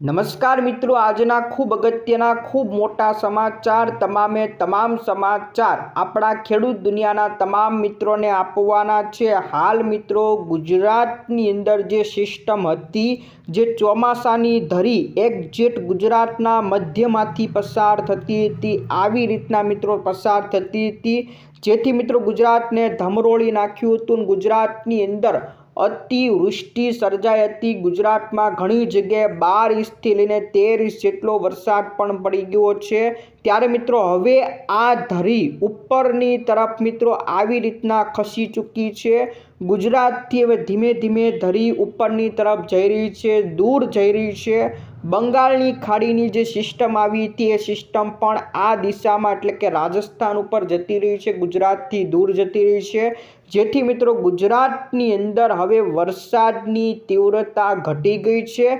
નમસ્કાર મિત્રો, આજના ખૂબ અગત્યના, ખૂબ મોટા સમાચાર તમામે તમામ સમાચાર આપણા ખેડૂત દુનિયાના તમામ મિત્રોને આપવાના છે. હાલ મિત્રો, ગુજરાતની અંદર જે સિસ્ટમ હતી, જે ચોમાસાની ધરી એક જેટ ગુજરાતના મધ્યમાંથી પસાર થતી હતી, આવી રીતના મિત્રો પસાર થતી હતી. જેથી મિત્રો ગુજરાતને ધમરોળી નાખ્યું હતું ગુજરાતની અંદર અતિવૃષ્ટિ સર્જાઈ હતી ગુજરાતમાં ઘણી જગ્યાએ બાર ઇંચથી લઈને તેર ઇંચ જેટલો વરસાદ પણ પડી ગયો છે. ત્યારે મિત્રો, હવે આ ધરી ઉપરની તરફ મિત્રો આવી રીતના ખસી ચૂકી છે. ગુજરાતથી હવે ધીમે ધીમે ધરી ઉપરની તરફ જઈ રહી છે, દૂર જઈ રહી છે. બંગાળની ખાડીની જે સિસ્ટમ આવી હતી, એ સિસ્ટમ પણ આ દિશામાં એટલે કે રાજસ્થાન ઉપર જતી રહી છે, ગુજરાતથી દૂર જતી રહી છે. જેથી મિત્રો ગુજરાતની અંદર હવે વરસાદની તીવ્રતા ઘટી ગઈ છે.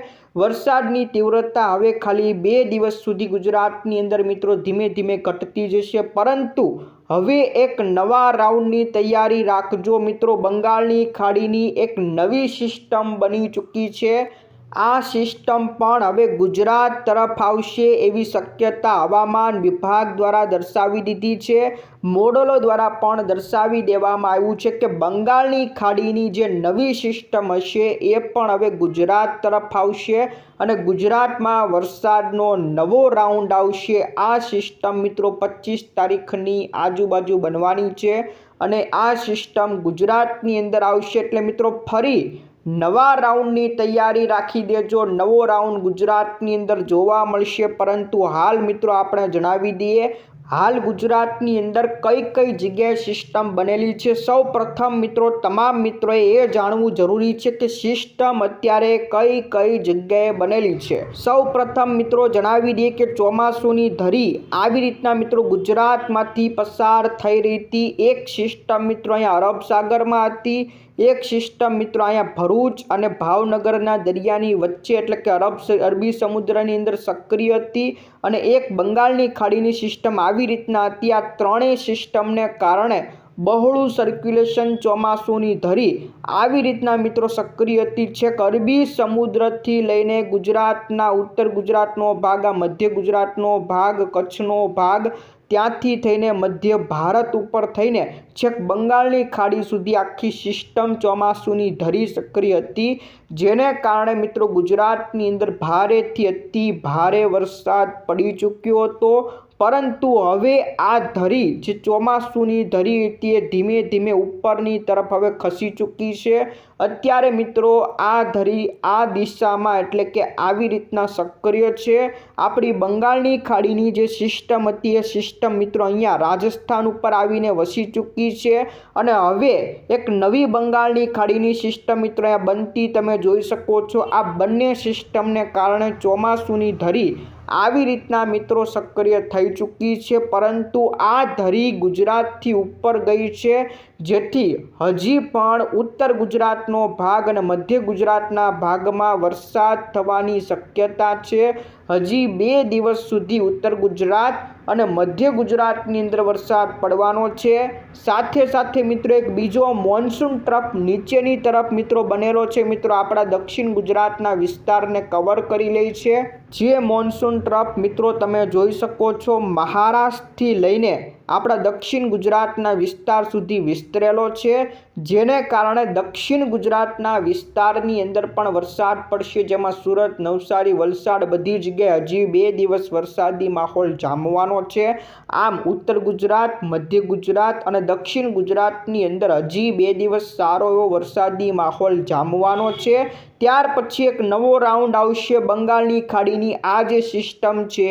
વરસાદની તીવ્રતા હવે ખાલી બે દિવસ સુધી ગુજરાતની અંદર મિત્રો ધીમે ધીમે ઘટતી જશે. પરંતુ હવે એક નવા રાઉન્ડની તૈયારી રાખજો મિત્રો. બંગાળની ખાડીની એક નવી સિસ્ટમ બની ચૂકી છે. આ સિસ્ટમ પણ હવે ગુજરાત તરફ આવશે એવી શક્યતા હવામાન વિભાગ દ્વારા દર્શાવી દીધી છે. મોડલો દ્વારા પણ દર્શાવી દેવામાં આવ્યું છે કે બંગાળની ખાડીની જે નવી સિસ્ટમ હશે એ પણ હવે ગુજરાત તરફ આવશે અને ગુજરાતમાં વરસાદનો નવો રાઉન્ડ આવશે. આ સિસ્ટમ મિત્રો પચીસ તારીખની આજુબાજુ બનવાની છે અને આ સિસ્ટમ ગુજરાતની અંદર આવશે એટલે મિત્રો ફરી નવા રાઉન્ડની તૈયારી રાખી દેજો. નવો રાઉન્ડ ગુજરાતની અંદર જોવા મળશે. પરંતુ હાલ મિત્રો આપણે જણાવી દઈએ, હાલ ગુજરાતની અંદર કઈ કઈ જગ્યાએ સિસ્ટમ બનેલી છે? સૌ પ્રથમ મિત્રો, તમામ મિત્રોએ એ જાણવું જરૂરી છે કે સિસ્ટમ અત્યારે કઈ કઈ જગ્યાએ બનેલી છે. સૌ પ્રથમ મિત્રો જણાવી દઈએ કે ચોમાસુની ધરી આવી રીતના મિત્રો ગુજરાતમાંથી પસાર થઈ રહી હતી. એક સિસ્ટમ મિત્રો અહીંયા અરબ સાગરમાં હતી. એક સિસ્ટમ મિત્રો અહીંયા ભરૂચ અને ભાવનગરના દરિયાની વચ્ચે એટલે કે અરબ અરબી સમુદ્રની અંદર સક્રિય હતી અને એક બંગાળની ખાડીની સિસ્ટમ આવી રીતના હતી. આ ત્રણેય સિસ્ટમને કારણે બહોળું સર્ક્યુલેશન ચોમાસુની ધરી આવી રીતના મિત્રો સક્રિય હતી છેક અરબી સમુદ્રથી લઈને ગુજરાતના, ઉત્તર ગુજરાતનો ભાગ, આ મધ્ય ગુજરાતનો ભાગ, કચ્છનો ભાગ, ત્યાંથી થઈને મધ્ય ભારત ઉપર થઈને છેક બંગાળની ખાડી સુધી આખી સિસ્ટમ ચોમાસુની ધરી સક્રિય હતી. જેને કારણે મિત્રો ગુજરાતની અંદર ભારેથી અતિ ભારે વરસાદ પડી ચૂક્યો હતો. પરંતુ હવે આ ધરી જે ચોમાસુની ધરી હતી એ ધીમે ધીમે ઉપરની તરફ હવે ખસી ચૂકી છે. અત્યારે મિત્રો આ ધરી આ દિશામાં એટલે કે આવી રીતના સક્રિય છે. આપણી બંગાળની ખાડીની જે સિસ્ટમ હતી એ સિસ્ટમ મિત્રો અહીંયા રાજસ્થાન ઉપર આવીને વસી ચૂકી છે. અને હવે એક નવી બંગાળની ખાડીની સિસ્ટમ મિત્રો અહીંયા બનતી તમે જોઈ શકો છો. આ બંને સિસ્ટમને કારણે ચોમાસુની ધરી આવી રીતના મિત્રો સક્રિય થઈ ચૂકી છે પરંતુ આ ધરી ગુજરાતથી ઉપર ગઈ છે. જેથી હજી પણ ઉત્તર ગુજરાતનો ભાગ અને મધ્ય ગુજરાતના ભાગમાં વરસાદ થવાની શક્યતા છે. હજી બે દિવસ સુધી ઉત્તર ગુજરાત અને મધ્ય ગુજરાતની અંદર વરસાદ પડવાનો છે. સાથે સાથે મિત્રો, એક બીજો મોન્સૂન ટ્રફ નીચેની તરફ મિત્રો બનેલો છે. મિત્રો, આપણા દક્ષિણ ગુજરાતના વિસ્તારને કવર કરી લે છે. જે મોન્સૂન ટ્રફ મિત્રો તમે જોઈ શકો છો, મહારાષ્ટ્રથી લઈને આપણા દક્ષિણ ગુજરાતના વિસ્તાર સુધી વિસ્તરેલો છે. જેને કારણે દક્ષિણ ગુજરાતના વિસ્તારની અંદર પણ વરસાદ પડશે. જેમાં સુરત, નવસારી, વલસાડ બધી જગ્યાએ હજી બે દિવસ વરસાદી માહોલ જામવાનો છે. આમ ઉત્તર ગુજરાત, મધ્ય ગુજરાત અને દક્ષિણ ગુજરાતની અંદર હજી બે દિવસ સારો એવો વરસાદી માહોલ જામવાનો છે. ત્યાર પછી એક નવો રાઉન્ડ આવશે. બંગાળની ખાડીની આ જે સિસ્ટમ છે,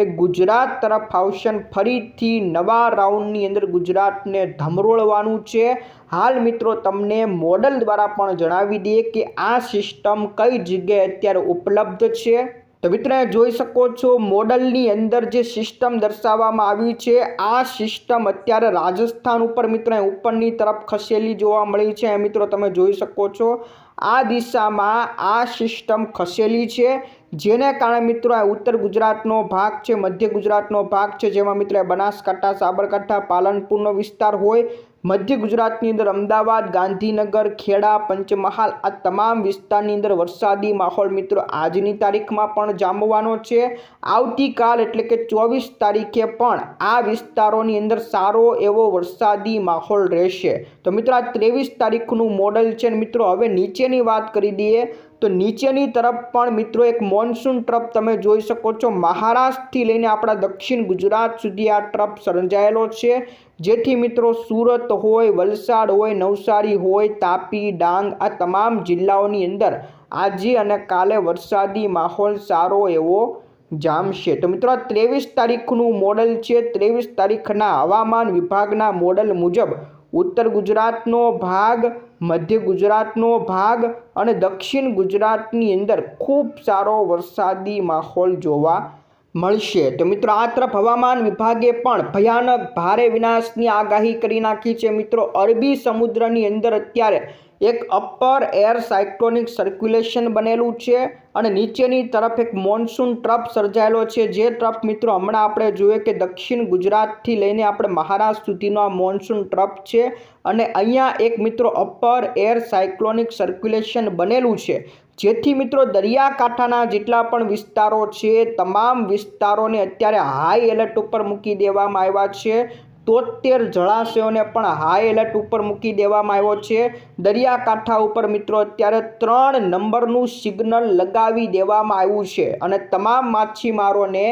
એ ગુજરાત તરફ આવશે ફરીથી નવા રાઉન્ડની અંદર ગુજરાતને ધમરોળવાનું છે. હાલ મિત્રો, તમને મોડલ દ્વારા પણ જણાવી દઈએ કે આ સિસ્ટમ કઈ જગ્યાએ અત્યારે ઉપલબ્ધ છે. તો મિત્રો જોઈ શકો છો મોડલની અંદર જે સિસ્ટમ દર્શાવવામાં આવી છે, આ સિસ્ટમ અત્યારે રાજસ્થાન ઉપર મિત્રો ઉપરની તરફ ખસેલી જોવા મળી છે. મિત્રો, તમે જોઈ શકો છો આ દિશામાં આ સિસ્ટમ ખસેલી છે, જેને કારણે મિત્રો આ ઉત્તર ગુજરાતનો ભાગ છે, મધ્ય ગુજરાતનો ભાગ છે, જેમાં મિત્રો બનાસકાંઠા, સાબરકાંઠા, પાલનપુરનો વિસ્તાર હોય મધ્ય ગુજરાતની અંદર અમદાવાદ, ગાંધીનગર, ખેડા, પંચમહાલ આ તમામ વિસ્તારની અંદર વરસાદી માહોલ મિત્રો આજની તારીખમાં પણ જામવાનો છે. આવતીકાલ એટલે કે ચોવીસ તારીખે પણ આ વિસ્તારોની અંદર સારો એવો વરસાદી માહોલ રહેશે. તો મિત્રો, આ ત્રેવીસ તારીખનું મોડલ છે મિત્રો, હવે નીચેની વાત કરી દઈએ. તો નીચેની તરફ પણ મિત્રો એક મોન્સૂન ટ્રપ તમે જોઈ શકો છો. મહારાષ્ટ્રથી લઈને આપણા દક્ષિણ ગુજરાત સુધી આ ટ્રપ સર્જાયેલો છે. જેથી મિત્રો સુરત હોય, વલસાડ હોય, નવસારી હોય, તાપી, ડાંગ આ તમામ જિલ્લાઓની અંદર આજે અને કાલે વરસાદી માહોલ સારો એવો જામશે. તો મિત્રો આ ત્રેવીસ તારીખનું મોડલ છે. ત્રેવીસ તારીખના હવામાન વિભાગના મોડલ મુજબ ઉત્તર ગુજરાતનો ભાગ, મધ્ય ગુજરાતનો ભાગ અને દક્ષિણ ગુજરાતની અંદર ખૂબ સારો વરસાદી માહોલ જોવા મળશે. તો મિત્રો, આ તરફ હવામાન વિભાગે પણ ભયાનક ભારે વિનાશની આગાહી કરી નાખી છે. મિત્રો, અરબી સમુદ્રની અંદર અત્યારે એક અપર એર સાયક્લોનિક સર્ક્યુલેશન બનેલું છે અને નીચેની તરફ એક મોન્સૂન ટ્રપ સર્જાયેલો છે. જે ટ્રપ મિત્રો હમણાં આપણે જોઈએ કે દક્ષિણ ગુજરાતથી લઈને આપણે મહારાષ્ટ્ર સુધીનો આ મોન્સૂન ટ્રપ છે અને અહીંયા એક મિત્રો અપર એર સાયક્લોનિક સર્ક્યુલેશન બનેલું છે. જેથી મિત્રો દરિયાકાંઠાના જેટલા પણ વિસ્તારો છે, તમામ વિસ્તારોને અત્યારે હાઈ એલર્ટ ઉપર મૂકી દેવામાં આવ્યા છે તોતેર જળાશયોને પણ હાઈ એલર્ટ ઉપર મૂકી દેવામાં આવ્યો છે. દરિયાકાંઠા ઉપર મિત્રો અત્યારે ત્રણ નંબરનું સિગ્નલ લગાવી દેવામાં આવ્યું છે અને તમામ માછીમારોને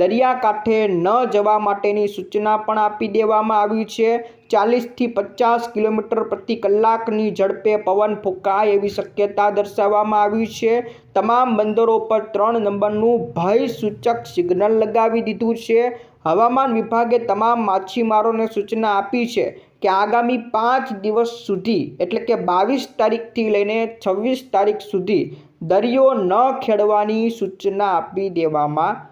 દરિયાકાંઠે ન જવા માટેની સૂચના પણ આપી દેવામાં આવી છે. ચાલીસથી પચાસ કિલોમીટર પ્રતિ કલાકની ઝડપે પવન ફૂંકાય એવી શક્યતા દર્શાવવામાં આવી છે. તમામ બંદરો પર ત્રણ નંબરનું ભય સૂચક સિગ્નલ લગાવી દીધું છે. હવામાન વિભાગે તમામ માછીમારોને સૂચના આપી છે કે આગામી પાંચ દિવસ સુધી, એટલે કે બાવીસ તારીખથી લઈને છવ્વીસ તારીખ સુધી, દરિયો ન ખેડવાની સૂચના આપી દેવામાં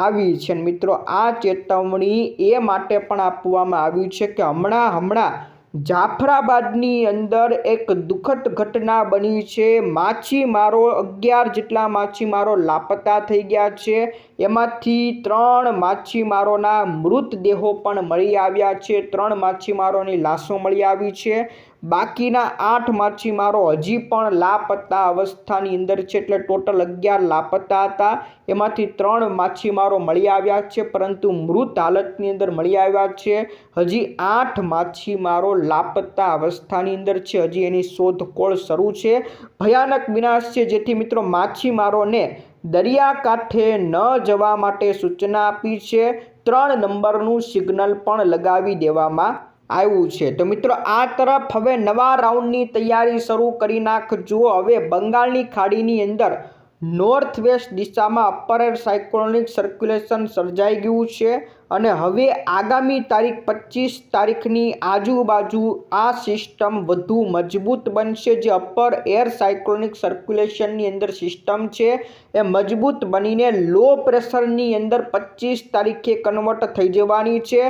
આવી છે. મિત્રો, આ ચેતવણી એ માટે પણ આપવામાં આવ્યું છે કે હમણાં હમણાં જાફરાબાદની અંદર એક દુઃખદ ઘટના બની છે. માછીમારો અગિયાર જેટલા માછીમારો લાપતા થઈ ગયા છે. એમાંથી ત્રણ માછીમારોના મૃતદેહો પણ મળી આવ્યા છે. ત્રણ માછીમારોની લાશો મળી આવી છે. બાકીના આઠ માછીમારો હજી પણ લાપતા અવસ્થાની અંદર છે એટલે ટોટલ અગિયાર લાપતા હતા. એમાંથી ત્રણ માછીમારો મળી આવ્યા છે, પરંતુ મૃત હાલતની અંદર મળી આવ્યા છે. હજી આઠ માછીમારો લાપતા અવસ્થાની અંદર છે, હજી એની શોધખોળ શરૂ છે. ભયાનક વિનાશ છે, જેથી મિત્રો માછીમારોને દરિયાકાંઠે ન જવા માટે સૂચના આપી છે. ત્રણ નંબરનું સિગ્નલ પણ લગાવી દેવામાં આવ્યું છે. તો મિત્રો, આ તરફ હવે નવા રાઉન્ડની તૈયારી શરૂ કરી નાખજો હવે બંગાળની ખાડીની અંદર નોર્થ વેસ્ટ દિશામાં અપર સાયક્લોનિક સર્ક્યુલેશન સર્જાઈ ગયું છે. અને હવે આગામી તારીખ પચીસ તારીખની આજુબાજુ આ સિસ્ટમ વધુ મજબૂત બનશે. જે અપર એર સાયક્લોનિક સર્ક્યુલેશનની અંદર સિસ્ટમ છે, એ મજબૂત બનીને લો પ્રેશરની અંદર પચીસ તારીખે કન્વર્ટ થઈ જવાની છે.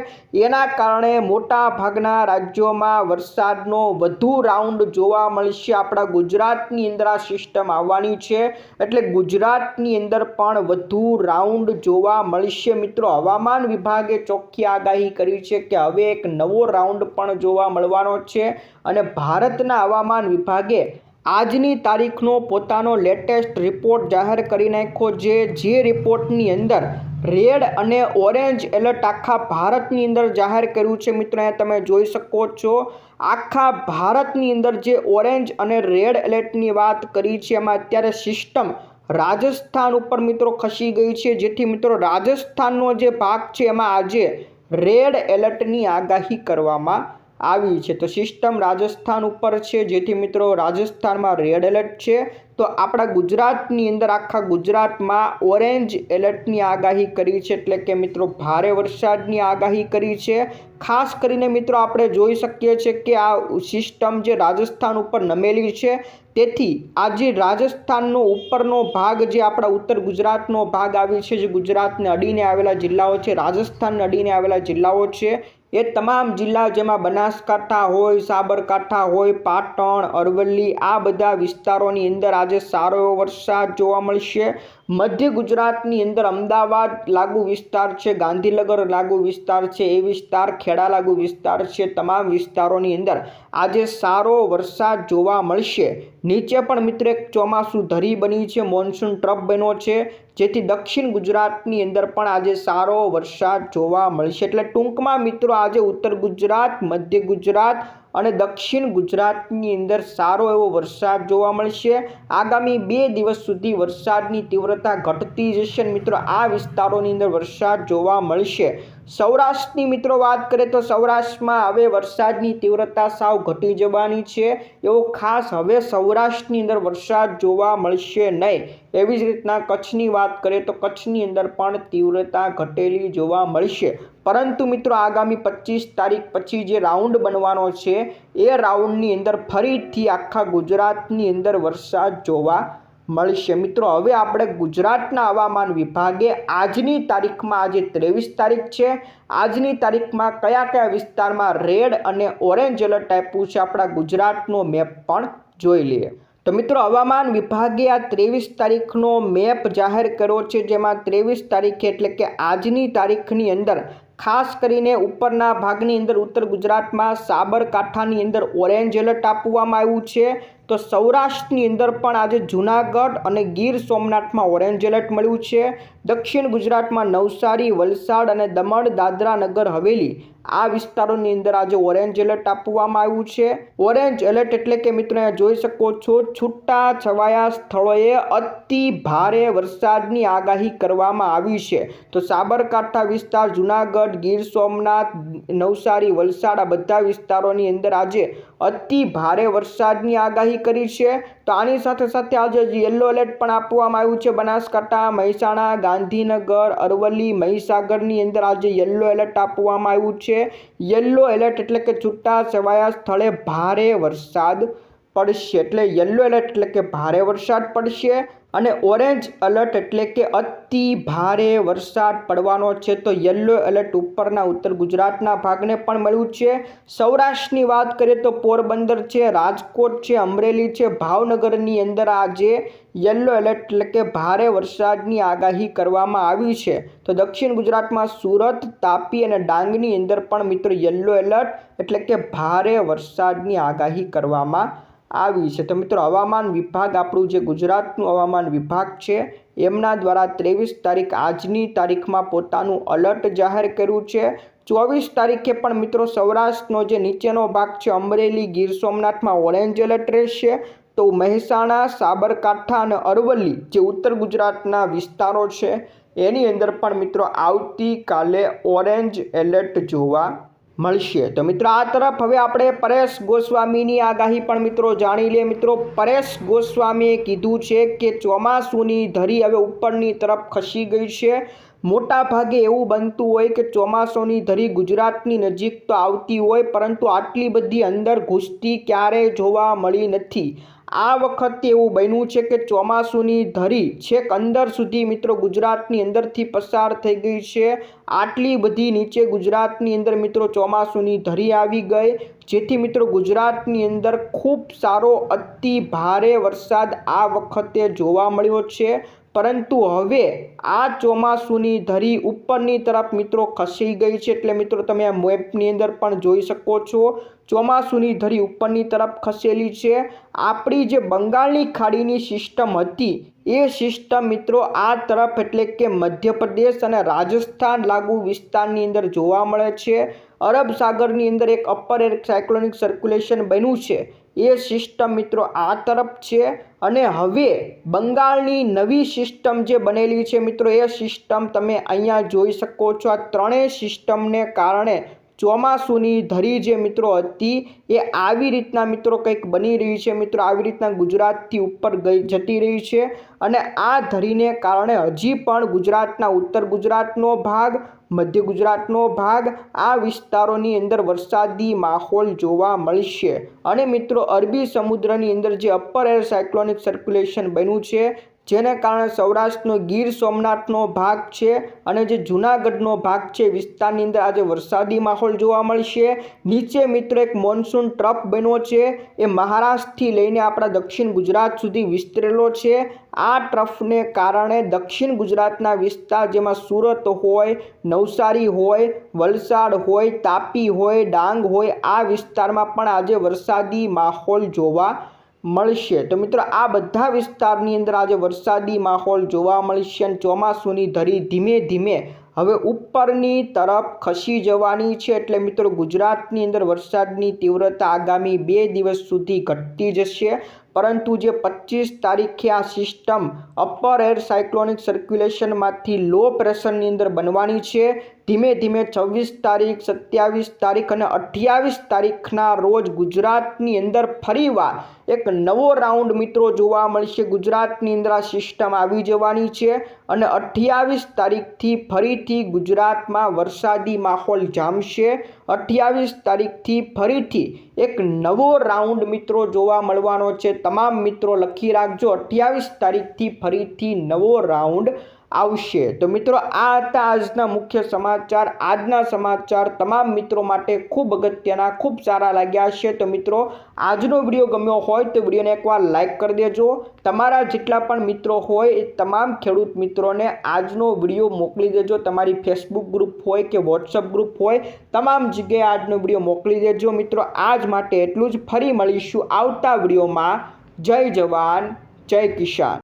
એના કારણે મોટા ભાગના રાજ્યોમાં વરસાદનો વધુ રાઉન્ડ જોવા મળશે. આપણા ગુજરાતની અંદર આ સિસ્ટમ આવવાની છે, એટલે ગુજરાતની અંદર પણ વધુ રાઉન્ડ જોવા મળશે. મિત્રો, હવામાન વિભાગે ચોખ્ખી આગાહી કરી છે કે હવે એક નવો રાઉન્ડ પણ જોવા મળવાનો છે અને ભારતના હવામાન વિભાગે આજની તારીખનો પોતાનો લેટેસ્ટ રિપોર્ટ જાહેર કરી નાખ્યો જે જે રિપોર્ટની અંદર રેડ અને ઓરેન્જ એલર્ટ આખા ભારતની અંદર જાહેર કર્યું છે. મિત્રો, અહીંયા તમે જોઈ શકો છો, આખા ભારતની અંદર જે ઓરેન્જ અને રેડ એલર્ટની વાત કરી છે, એમાં અત્યારે સિસ્ટમ રાજસ્થાન ઉપર મિત્રો ખસી ગઈ છે. જેથી મિત્રો રાજસ્થાનનો જે ભાગ છે, એમાં આજે રેડ એલર્ટની આગાહી કરવામાં આવી છે. તો સિસ્ટમ રાજસ્થાન ઉપર છે. જેથી મિત્રો રાજસ્થાનમાં રેડ એલર્ટ છે. તો આપણા ગુજરાતની અંદર, આખા ગુજરાતમાં ઓરેન્જ એલર્ટની આગાહી કરી છે, એટલે કે મિત્રો ભારે વરસાદની આગાહી કરી છે. ખાસ કરીને મિત્રો આપણે જોઈ શકીએ છીએ કે આ સિસ્ટમ જે રાજસ્થાન ઉપર નમેલી છે, તેથી આજે રાજસ્થાનનો ઉપરનો ભાગ જે આપણા ઉત્તર ગુજરાતનો ભાગ આવી છે, જે ગુજરાતને અડીને આવેલા જિલ્લાઓ છે, રાજસ્થાનને અડીને આવેલા જિલ્લાઓ છે એ તમામ જિલ્લા જેમાં બનાસકાંઠા હોય, સાબરકાંઠા હોય, પાટણ, અરવલ્લી, આ બધા વિસ્તારોની અંદર આજે સારો એવો વરસાદ જોવા મળશે. મધ્ય ગુજરાતની અંદર અમદાવાદ લાગુ વિસ્તાર છે, ગાંધીનગર લાગુ વિસ્તાર છે, એ વિસ્તાર ખેડા લાગુ વિસ્તાર છે, તમામ વિસ્તારોની અંદર. આજે સારો વરસાદ જોવા મળશે. નીચે પણ મિત્ર એક ચોમાસું ધરી બની છે. મોન્સૂન ટ્રફ બન્યો છે. જેથી દક્ષિણ ગુજરાતની અંદર પણ આજે સારો વરસાદ જોવા મળશે. એટલે ટૂંકમાં મિત્રો, આજે ઉત્તર ગુજરાત, મધ્ય ગુજરાત અને દક્ષિણ ગુજરાતની અંદર સારો એવો વરસાદ જોવા મળશે. આગામી બે દિવસ સુધી વરસાદની તીવ્રતા ઘટતી જશે મિત્રો, આ વિસ્તારોની અંદર વરસાદ જોવા મળશે. સૌરાષ્ટ્રની મિત્રો વાત કરીએ તો સૌરાષ્ટ્રમાં હવે વરસાદની તીવ્રતા સાવ ઘટી જવાની છે. એવો ખાસ હવે સૌરાષ્ટ્રની અંદર વરસાદ જોવા મળશે નહીં. એવી જ રીતના કચ્છની વાત કરીએ તો કચ્છની અંદર પણ તીવ્રતા ઘટેલી જોવા મળશે. પરંતુ મિત્રો આગામી પચીસ તારીખ પછી જે રાઉન્ડ બનવાનો છે, એ રાઉન્ડની અંદર ફરીથી આખા ગુજરાતની અંદર વરસાદ જોવા મળશે. મિત્રો, હવે આપણે ગુજરાતના હવામાન વિભાગે આજની તારીખમાં, આજે ત્રેવીસ તારીખ છે. આજની તારીખમાં કયા કયા વિસ્તારમાં રેડ અને ઓરેન્જ એલર્ટ આપ્યું છે આપણા ગુજરાતનો મેપ પણ જોઈ લઈએ. તો મિત્રો, હવામાન વિભાગે આ ત્રેવીસ તારીખનો મેપ જાહેર કર્યો છે, જેમાં ત્રેવીસ તારીખે એટલે કે આજની તારીખની અંદર ખાસ કરીને ઉપરના ભાગની અંદર ઉત્તર ગુજરાતમાં સાબરકાંઠાની અંદર ઓરેન્જ એલર્ટ આપવામાં આવ્યું છે. તો સૌરાષ્ટ્રની અંદર પણ આજે જૂનાગઢ અને ગીર સોમનાથમાં ઓરેન્જ એલર્ટ મળ્યું છે. દક્ષિણ ગુજરાતમાં નવસારી, વલસાડ અને દમણ, દાદરા નગર, હવેલી આ વિસ્તારોની અંદર આજે ઓરેન્જ એલર્ટ આપવામાં આવ્યું છે. ઓરેન્જ એલર્ટ એટલે કે મિત્રો જોઈ શકો છો, છૂટા છવાયા સ્થળોએ અતિ ભારે વરસાદની આગાહી કરવામાં આવી છે. તો સાબરકાંઠા વિસ્તાર, જૂનાગઢ, ગીર સોમનાથ, નવસારી, વલસાડ આ બધા વિસ્તારોની અંદર આજે અતિ ભારે વરસાદની આગાહી કરી છે. તો આની સાથે સાથે આજે યલો એલર્ટ પણ આપવામાં આવ્યું છે. બનાસકાંઠા, મહેસાણા, ગાંધીનગર, અરવલ્લી, મહીસાગરની અંદર આજે યલો એલર્ટ આપવામાં આવ્યું છે. યલો એલર્ટ એટલે કે છૂટા છવાયા સ્થળે ભારે વરસાદ પડશે. એટલે યલો એલર્ટ એટલે કે ભારે વરસાદ પડશે. અને ઓરેન્જ એલર્ટ એટલે કે અતિ ભારે વરસાદ પડવાનો છે, તો યલો એલર્ટ ઉપરના ઉત્તર ગુજરાતના ભાગને પણ મળ્યું છે. સૌરાષ્ટ્રની વાત કરીએ તો પોરબંદર છે, રાજકોટ છે, અમરેલી છે, ભાવનગરની અંદર આજે યલો એલર્ટ એટલે કે ભારે વરસાદની આગાહી કરવામાં આવી છે. તો દક્ષિણ ગુજરાતમાં સુરત, તાપી અને ડાંગની અંદર પણ મિત્રો યલો એલર્ટ એટલે કે ભારે વરસાદની આગાહી કરવામાં આવી છે. તો મિત્રો, હવામાન વિભાગ આપણું જે ગુજરાતનું હવામાન વિભાગ છે, એમના દ્વારા ત્રેવીસ તારીખ આજની તારીખમાં પોતાનું અલર્ટ જાહેર કર્યું છે. ચોવીસ તારીખે પણ મિત્રો, સૌરાષ્ટ્રનો જે નીચેનો ભાગ છે, અમરેલી, ગીર સોમનાથમાં ઓરેન્જ એલર્ટ રહેશે. તો મહેસાણા, સાબરકાંઠા અને અરવલ્લી જે ઉત્તર ગુજરાતના વિસ્તારો છે, એની અંદર પણ મિત્રો, આવતીકાલે ઓરેન્જ એલર્ટ જોવા મળશે. તો મિત્રો આ તરફ હવે આપણે પરેશ ગોસ્વામીની આગાહી પણ મિત્રો જાણી લઈએ. મિત્રો પરેશ ગોસ્વામીએ કીધું છે કે ચોમાસુની ધરી હવે ઉપરની તરફ ખસી ગઈ છે. મોટા ભાગે એવું બનતું હોય કે ચોમાસોની ધરી ગુજરાતની નજીક તો આવતી હોય, પરંતુ આટલી બધી અંદર ઘૂસતી ક્યારેય જોવા મળી નથી. આ વખતે એવું બન્યું છે કે ચોમાસુની ધરી છેક અંદર સુધી મિત્રો ગુજરાતની અંદરથી પસાર થઈ ગઈ છે. આટલી બધી નીચે ગુજરાતની અંદર મિત્રો ચોમાસુની ધરી આવી ગઈ, જેથી મિત્રો ગુજરાતની અંદર ખૂબ સારો અતિ ભારે વરસાદ આ વખતે જોવા મળ્યો છે. પરંતુ હવે આ ચોમાસુની ધરી ઉપરની તરફ મિત્રો ખસી ગઈ છે. એટલે મિત્રો તમે આ મેપની અંદર પણ જોઈ શકો છો. ચોમાસુની ધરી ઉપરની તરફ ખસેલી છે. આપણી જે બંગાળની ખાડીની સિસ્ટમ હતી, એ સિસ્ટમ મિત્રો આ તરફ એટલે કે મધ્યપ્રદેશ અને રાજસ્થાન લાગુ વિસ્તારની અંદર જોવા મળે છે. અરબ સાગરની અંદર એક અપર એર સાયક્લોનિક સર્ક્યુલેશન બન્યું છે. એ સિસ્ટમ મિત્રો આ તરફ છે અને હવે બંગાળની નવી સિસ્ટમ જે બનેલી છે મિત્રો, એ સિસ્ટમ તમે અહીંયા જોઈ શકો છો. આ ત્રણેય સિસ્ટમને કારણે ચોમાસુની ધરી જે મિત્રો હતી એ આવી રીતના મિત્રો કંઈક બની રહી છે. મિત્રો આવી રીતના ગુજરાતથી ઉપર ગઈ જતી રહી છે અને આ ધરીને કારણે હજી પણ ગુજરાતના ઉત્તર ગુજરાતનો ભાગ, મધ્ય ગુજરાતનો ભાગ આ વિસ્તારોની અંદર વરસાદી માહોલ જોવા મળશે. અને મિત્રો અરબી સમુદ્રની અંદર જે અપર એર સાયક્લોનિક સર્ક્યુલેશન બન્યું છે જેને કારણે સૌરાષ્ટ્રનો ગીર સોમનાથનો ભાગ છે અને જે જૂનાગઢનો ભાગ છે, વિસ્તારની અંદર આજે વરસાદી માહોલ જોવા મળશે. નીચે મિત્રો એક મોન્સૂન ટ્રફ બન્યો છે. એ મહારાષ્ટ્રથી લઈને આપણા દક્ષિણ ગુજરાત સુધી વિસ્તરેલો છે. આ ટ્રફને કારણે દક્ષિણ ગુજરાતના વિસ્તાર જેમાં સુરત હોય, નવસારી હોય, વલસાડ હોય, તાપી હોય, ડાંગ હોય, આ વિસ્તારમાં પણ આજે વરસાદી માહોલ જોવા મળશે. તો મિત્રો, આ બધા વિસ્તારની અંદર આજે વરસાદી માહોલ જોવા મળશે અને ચોમાસુની ધરી ધીમે ધીમે હવે ઉપરની તરફ ખસી જવાની છે. એટલે મિત્રો, ગુજરાતની અંદર વરસાદની તીવ્રતા આગામી બે દિવસ સુધી ઘટતી જશે. પરંતુ જે પચીસ તારીખે આ સિસ્ટમ અપર એર સાયક્લોનિક સર્ક્યુલેશનમાંથી લો પ્રેશરની અંદર બનવાની છે. ધીમે ધીમે છવ્વીસ તારીખ, સત્યાવીસ તારીખ અને અઠ્યાવીસ તારીખના રોજ ગુજરાતની અંદર ફરીવાર એક નવો રાઉન્ડ મિત્રો જોવા મળશે. ગુજરાતની અંદર આ સિસ્ટમ આવી જવાની છે અને અઠ્યાવીસ તારીખથી ફરીથી ગુજરાતમાં વરસાદી માહોલ જામશે. અઠ્યાવીસ તારીખથી ફરીથી એક નવો રાઉન્ડ મિત્રો જોવા મળવાનો છે. તમામ મિત્રો લખી રાખજો. અઠ્યાવીસ તારીખથી ફરીથી નવો રાઉન્ડ આવશે. તો મિત્રો, આ હતા આજના મુખ્ય સમાચાર, આજના સમાચાર તમામ મિત્રો માટે ખૂબ અગત્યના, ખૂબ સારા લાગ્યા છે તો મિત્રો, આજનો વીડિયો ગમ્યો હોય તો વિડીયોને એકવાર લાઇક કરી દેજો. તમારા જેટલા પણ મિત્રો હોય એ તમામ ખેડૂત મિત્રોને આજનો વીડિયો મોકલી દેજો. તમારી ફેસબુક ગ્રુપ હોય કે વોટ્સઅપ ગ્રુપ હોય, તમામ જગ્યાએ આજનો વીડિયો મોકલી દેજો. મિત્રો, આજ માટે એટલું જ. ફરી મળીશું આવતા વિડીયોમાં. જય જવાન, જય કિસાન.